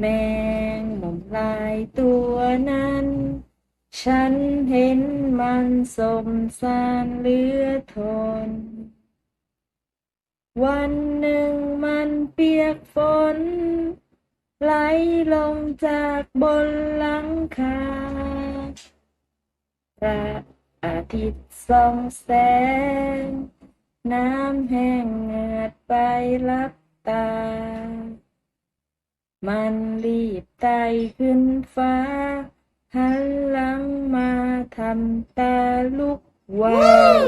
แมงมุมลายตัวนั้น ฉันเห็นมันสมสารเหลือทน วันหนึ่งมันเปียกฝน ไหลลงจากบนหลังคาพระอาทิตย์ส่องแสง น้ำแห้งเหงือดไปลับตา มันรีบไต่ขึ้นฟ้า หันหลังมาทำตาลุกวาว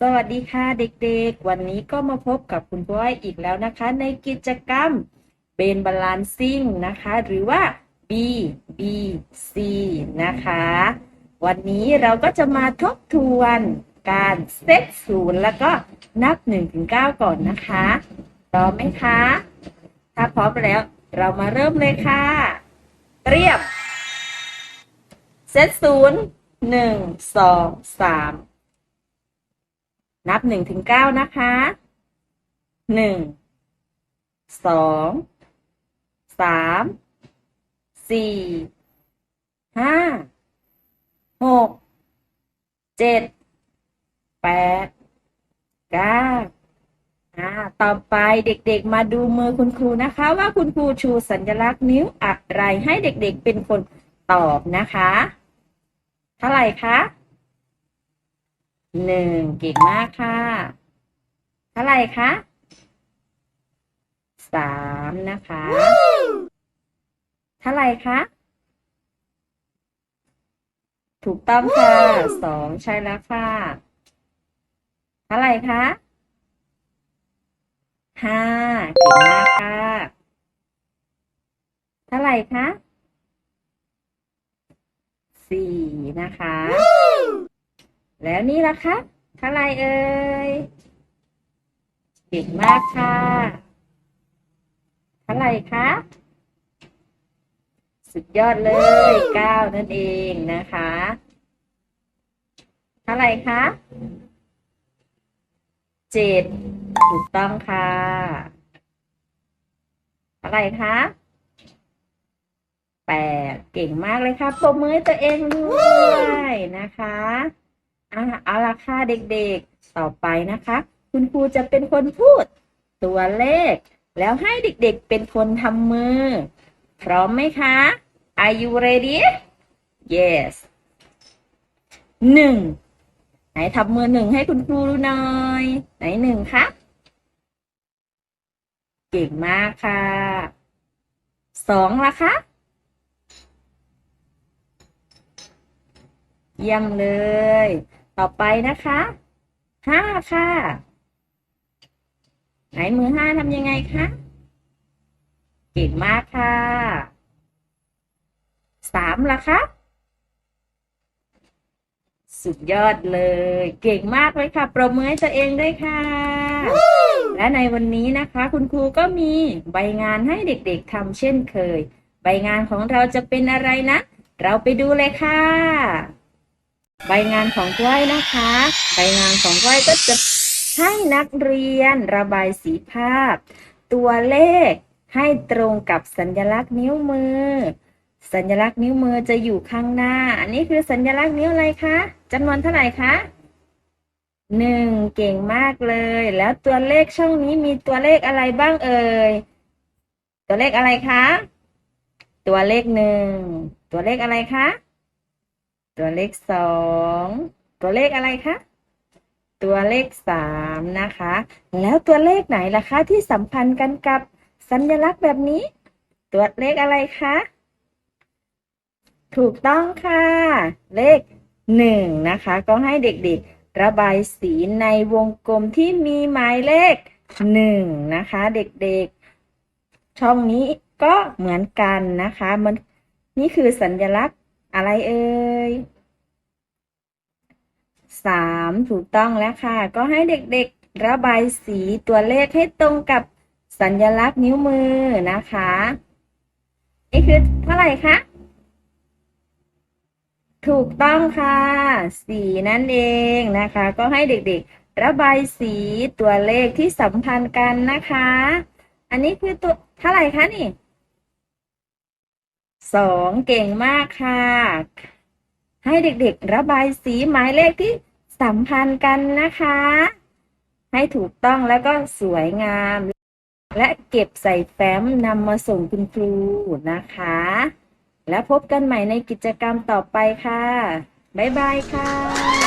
สวัสดีค่ะเด็กๆ วันนี้ก็มาพบกับคุณพ่อยอีกแล้วนะคะ ในกิจกรรมเบนบาลานซิ่งนะคะ หรือว่า B B C นะคะ วันนี้เราก็จะมาทบทวนการเซตศูนย์แล้วก็นับ1ถึง9ก่อนนะคะ พร้อมไหมคะ ถ้าพร้อมแล้วเรามาเริ่มเลยค่ะ เตรียม เซตศูนย์หนึ่งสองสามนับหนึ่งถึงเก้านะคะหนึ่งสองสามสี่ห้าหกเจ็ดแปดเก้า อ่าต่อไปเด็กๆมาดูมือคุณครูนะคะ ว่าคุณครูชูสัญลักษณ์นิ้วอะไรให้เด็กๆเป็นคนตอบนะคะ เท่าไหร่คะหนึ่งเก่งมากค่ะ เท่าไหร่คะสามนะคะ เท่าไหร่คะถูกต้องค่ะสองใช่แล้วค่ะ เท่าไหร่คะ ห้าเก่งมากค่ะเท่าไหร่คะสี่นะคะ แล้วนี่ล่ะคะเท่าไหร่เอ่ยเก่งมากค่ะเท่าไหร่คะสุดยอดเลยเก้านั่นเองนะคะเท่าไหร่คะเจ็ด ถูกต้องค่ะเท่าไรคะแปดเก่งมากเลยค่ะปรบมือตัวเองด้วยนะคะอะเอาละค่ะเด็กๆ ต่อไปนะคะ คุณครูจะเป็นคนพูด ตัวเลข แล้วให้เด็กๆเป็นคนทำมือ พร้อมไหมคะ Are you ready Yes หนึ่งไหนทำมือหนึ่งให้คุณครูดูหน่อย ไหนหนึ่งคะ เก่งมากค่ะสองละคะเยี่ยมเลย ต่อไปนะคะห้าค่ะ ไหนมือห้าทำยังไงคะเก่งมากค่ะสามละคะ สุดยอดเลย เก่งมากเลยค่ะ ปรบมือให้ตัวเองด้วยค่ะ และในวันนี้นะคะ คุณครูก็มีใบงานให้เด็กๆทำเช่นเคย ใบงานของเราจะเป็นอะไรนะ เราไปดูเลยค่ะ ใบงานของก้อยนะคะ ใบงานของก้อยก็จะให้นักเรียนระบายสีภาพ ตัวเลขให้ตรงกับสัญลักษณ์นิ้วมือ สัญลักษณ์นิ้วมือจะอยู่ข้างหน้า อันนี้คือสัญลักษณ์นิ้วอะไรคะจำนวนเท่าไหร่คะหนึ่งเก่งมากเลย แล้วตัวเลขช่องนี้มีตัวเลขอะไรบ้างเอ่ย ตัวเลขอะไรคะ ตัวเลขหนึ่ง ตัวเลขอะไรคะ ตัวเลขสอง ตัวเลขอะไรคะ ตัวเลขสามนะคะ แล้วตัวเลขไหนล่ะคะที่สัมพันธ์กันกับสัญลักษณ์แบบนี้ ตัวเลขอะไรคะ ถูกต้องค่ะ เลขหนึ่งนะคะ ก็ให้เด็กๆ ระบายสีในวงกลมที่มีหมายเลขหนึ่งนะคะ เด็กๆ ช่องนี้ก็เหมือนกันนะคะ มันนี่คือสัญลักษณ์อะไรเอ่ยสามถูกต้องแล้วค่ะ ก็ให้เด็กๆ ระบายสีตัวเลขให้ตรงกับสัญลักษณ์นิ้วมือนะคะ นี่คือเท่าไหร่คะ ถูกต้องค่ะ สีนั่นเองนะคะ ก็ให้เด็กๆ ระบายสีตัวเลขที่สัมพันธ์กันนะคะ อันนี้คือตัวเท่าไหร่คะนี่สองเก่งมากค่ะ ให้เด็กๆ ระบายสีหมายเลขที่สัมพันธ์กันนะคะ ให้ถูกต้องแล้วก็สวยงาม และเก็บใส่แฟ้มนำมาส่งคุณครูนะคะ แล้วพบกันใหม่ในกิจกรรมต่อไปค่ะ บ๊ายบายค่ะ